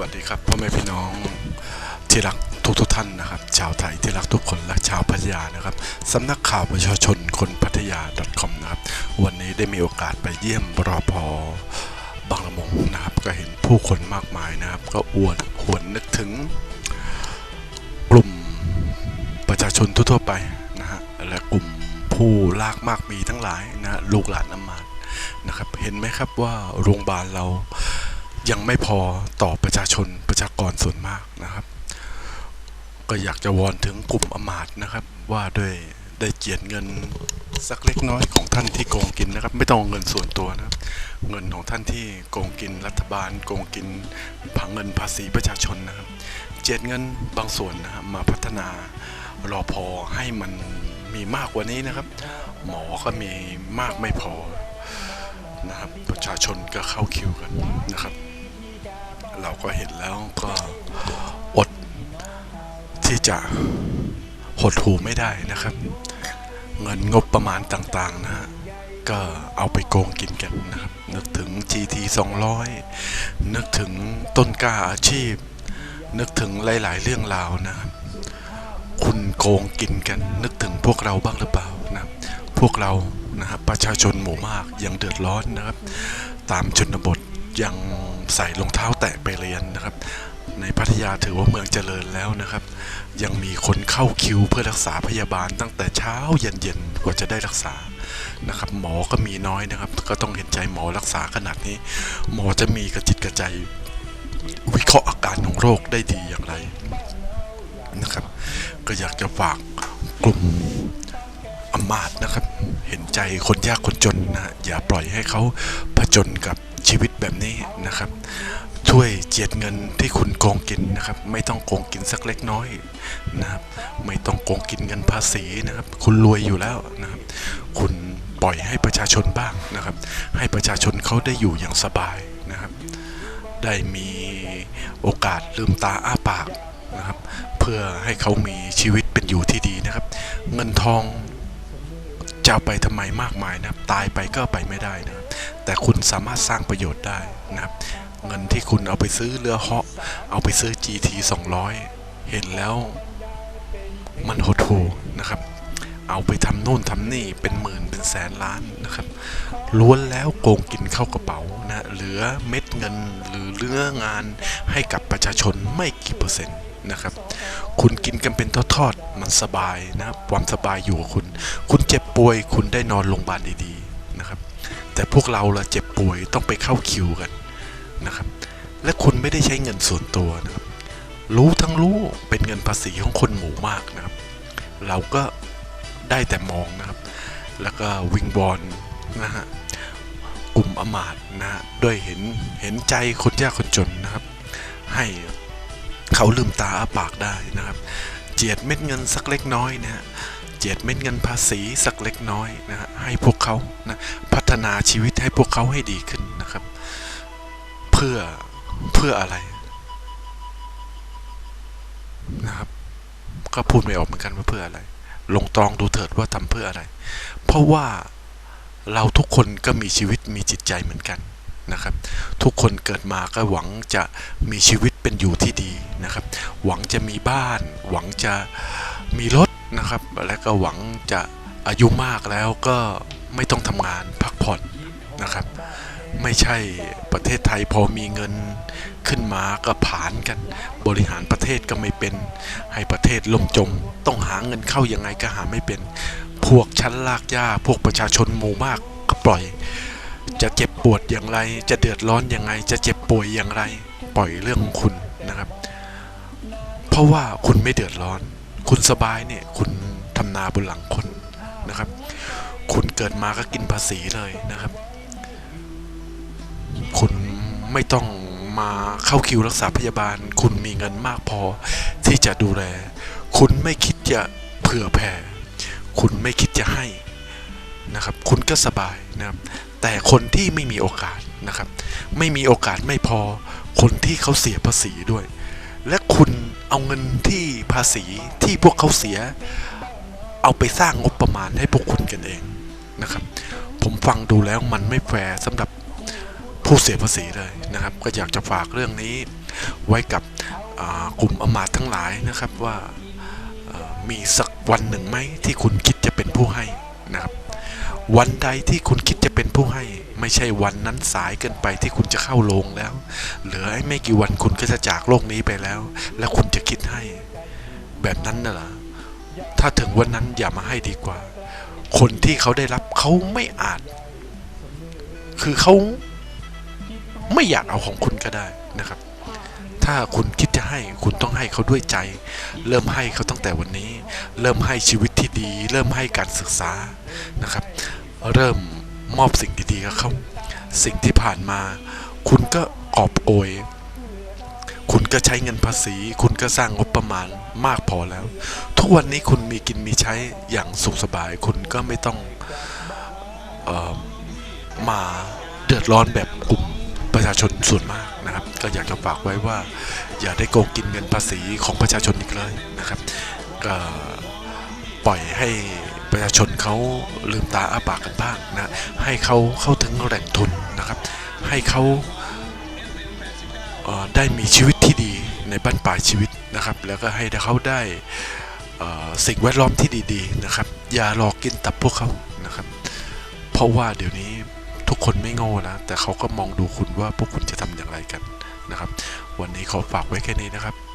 วัสดีครับพ่อแม่พี่น้องที่รักทุกทุกท่านนะครับ ชาวไทยที่รักทุกคนและชาวพัทยานะครับสำนักข่าวประชาชนคนพัทยา .com นะครับ วันนี้ได้มีโอกาสไปเยี่ยมรอพอบางละมุงนะครับ ก็เห็นผู้คนมากมายนะครับ ก็อวนหวนนึกถึงกลุ่มประชาชนทั่วไปนะฮะและกลุ่มผู้ลากมากมีทั้งหลายนะฮะลูกหลานน้ำมันนะครับ เห็นไหมครับว่าโรงพยาบาลเรา ยังไม่พอต่อประชาชนประชากรส่วนมากนะครับ ก็อยากจะวอนถึงกลุ่มอมาตนะครับ ว่าด้วยได้เจียดเงินสักเล็กน้อยของท่านที่โกงกินนะครับ ไม่ต้องเอาเงินส่วนตัวนะครับ เงินของท่านที่โกงกินรัฐบาล โกงกินผังเงินภาษีประชาชนนะครับ เจียดเงินบางส่วนนะครับมาพัฒนารอพอให้มันมีมากกว่านี้นะครับ หมอก็มีมากไม่พอนะครับประชาชนก็เข้าคิวกันนะครับ เราก็เห็นแล้วก็อดที่จะหดหูไม่ได้นะครับ เงินงบประมาณต่างๆนะฮะก็เอาไปโกงกินกันนะครับ นึกถึง GT 200 นึกถึงต้นกล้าอาชีพ นึกถึงหลาย ๆ เรื่องราวนะครับ คุณโกงกินกัน นึกถึงพวกเราบ้างหรือเปล่านะพวกเรานะครับประชาชนหมู่มากยังเดือดร้อนนะครับ ตามชนบท ยังใส่รองเท้าแตะไปเรียนนะครับ ในพัทยาถือว่าเมืองเจริญแล้วนะครับ ยังมีคนเข้าคิวเพื่อรักษาพยาบาลตั้งแต่เช้าเย็นๆกว่าจะได้รักษานะครับ หมอก็มีน้อยนะครับ ก็ต้องเห็นใจหมอรักษาขนาดนี้ หมอจะมีกระจิตกระใจวิเคราะห์อาการของโรคได้ดีอย่างไรนะครับ ก็อยากจะฝากกลุ่มอำมาตนะครับ เห็นใจคนยากคนจนนะอย่าปล่อยให้เขาผจญกับ ชีวิตแบบนี้นะครับ ช่วยเจียดเงินที่คุณโกงกินนะครับ ไม่ต้องโกงกินสักเล็กน้อยนะครับ ไม่ต้องโกงกินเงินภาษีนะครับ คุณรวยอยู่แล้วนะครับ คุณปล่อยให้ประชาชนบ้างนะครับ ให้ประชาชนเขาได้อยู่อย่างสบายนะครับ ได้มีโอกาสลืมตาอ้าปากนะครับ เพื่อให้เขามีชีวิตเป็นอยู่ที่ดีนะครับ เงินทอง จะไปทำไมมากมายนะตายไปก็ไปไม่ได้นะแต่คุณสามารถสร้างประโยชน์ได้นะครับ เงินที่คุณเอาไปซื้อเรือเหาะเอาไปซื้อ GT 200 เห็นแล้วมันหดหูนะครับ เอาไปทำโน่นทำนี่เป็นหมื่นเป็นแสนล้านนะครับล้วนแล้วโกงกินเข้ากระเป๋านะเหลือเม็ดเงินหรือเหลืองานให้กับประชาชนไม่กี่เปอร์เซ็นต์ นะครับ คุณกินกันเป็นทอดๆมันสบายนะครับความสบายอยู่กับคุณ คุณเจ็บป่วย คุณได้นอนโรงพยาบาลดีๆนะครับ แต่พวกเราละเจ็บป่วยต้องไปเข้าคิวกันนะครับ และคุณไม่ได้ใช้เงินส่วนตัวนะครับ รู้ทั้งรู้เป็นเงินภาษีของคนหมู่มากนะครับ เราก็ได้แต่มองนะครับ แล้วก็วิงบอลนะฮะกลุ่มอมาตนะฮะด้วยเห็นเห็นใจคนยากคนจนนะครับ ให้ เขาลืมตาอ้าปากได้นะครับ เจียดเม็ดเงินสักเล็กน้อยนะฮะเจียดเม็ดเงินภาษีสักเล็กน้อยนะฮะให้พวกเขานะพัฒนาชีวิตให้พวกเขาให้ดีขึ้นนะครับ เพื่อเพื่ออะไรนะครับ ก็พูดไม่ออกเหมือนกันว่าเพื่ออะไร ลงตรองดูเถิดว่าทำเพื่ออะไร เพราะว่าเราทุกคนก็มีชีวิตมีจิตใจเหมือนกัน นะครับ ทุกคนเกิดมาก็หวังจะมีชีวิตเป็นอยู่ที่ดีนะครับ หวังจะมีบ้าน หวังจะมีรถนะครับ และก็หวังจะอายุมากแล้วก็ไม่ต้องทำงานพักผ่อนนะครับ ไม่ใช่ประเทศไทยพอมีเงินขึ้นมาก็ผานกันบริหารประเทศก็ไม่เป็น ให้ประเทศล่มจม ต้องหาเงินเข้ายังไงก็หาไม่เป็น พวกชั้นลากย่าพวกประชาชนหมู่มากก็ปล่อย จะเจ็บปวดอย่างไร จะเดือดร้อนอยังไงจะเจ็บป่วยอย่างไร ปล่อยเรื่องของคุณนะครับ เพราะว่าคุณไม่เดือดร้อน คุณสบายเนี่ย คุณทำนาบนหลังคนนะครับ คุณเกิดมาก็กินภาษีเลยนะครับ คุณไม่ต้องมาเข้าคิวรักษาพยาบาล คุณมีเงินมากพอที่จะดูแล คุณไม่คิดจะเผื่อแผ่ คุณไม่คิดจะให้นะครับ คุณก็สบายนะครับ แต่คนที่ไม่มีโอกาสนะครับ ไม่มีโอกาสไม่พอ คนที่เขาเสียภาษีด้วย และคุณเอาเงินที่ภาษีที่พวกเขาเสีย เอาไปสร้างงบประมาณให้พวกคุณกันเองนะครับ ผมฟังดูแล้วมันไม่แฟร์สำหรับผู้เสียภาษีเลยนะครับ ก็อยากจะฝากเรื่องนี้ไว้กับกลุ่มอมาตทั้งหลายนะครับว่ามีสักวันหนึ่งไหมที่คุณคิดจะเป็นผู้ให้นะครับ วันใดที่คุณคิดจะเป็นผู้ให้ ไม่ใช่วันนั้นสายเกินไปที่คุณจะเข้าโรงแล้ว เหลือไม่กี่วันคุณก็จะจากโลกนี้ไปแล้ว แล้วคุณจะคิดให้ แบบนั้นน่ะเหรอถ้าถึงวันนั้นอย่ามาให้ดีกว่า คนที่เขาได้รับเขาไม่อาจ คือเขาไม่อยากเอาของคุณก็ได้นะครับ ถ้าคุณคิดจะให้คุณต้องให้เขาด้วยใจ เริ่มให้เขาตั้งแต่วันนี้ เริ่มให้ชีวิตที่ดี เริ่มให้การศึกษานะครับ เริ่มมอบสิ่งดีๆกับเขาสิ่งที่ผ่านมา คุณก็กอบโกย คุณก็ใช้เงินภาษี คุณก็สร้างงบประมาณมากพอแล้ว ทุกวันนี้คุณมีกินมีใช้อย่างสุขสบาย คุณก็ไม่ต้องออมาเดือดร้อนแบบกลุ่มประชาชนส่วนมากนะครับ ก็อยากจะฝากไว้ว่า อย่าได้โกงกินเงินภาษีของประชาชนอีกเลยนะครับปล่อยให้ ประชาชนเขาลืมตาอ้าปากกันบ้างนะให้เขาเข้าถึงแหล่งทุนนะครับ ให้เขาเได้มีชีวิตที่ดีในบ้านปลาชีวิตนะครับ แล้วก็ให้เขาได้สิ่งแวดล้อมที่ดีๆนะครับ อย่าหลอกกินตับพวกเขานะครับ เพราะว่าเดี๋ยวนี้ทุกคนไม่โง่นะ แต่เขาก็มองดูคุณว่าพวกคุณจะทำอย่างไรกันนะครับ วันนี้ขอฝากไว้แค่นี้นะครับ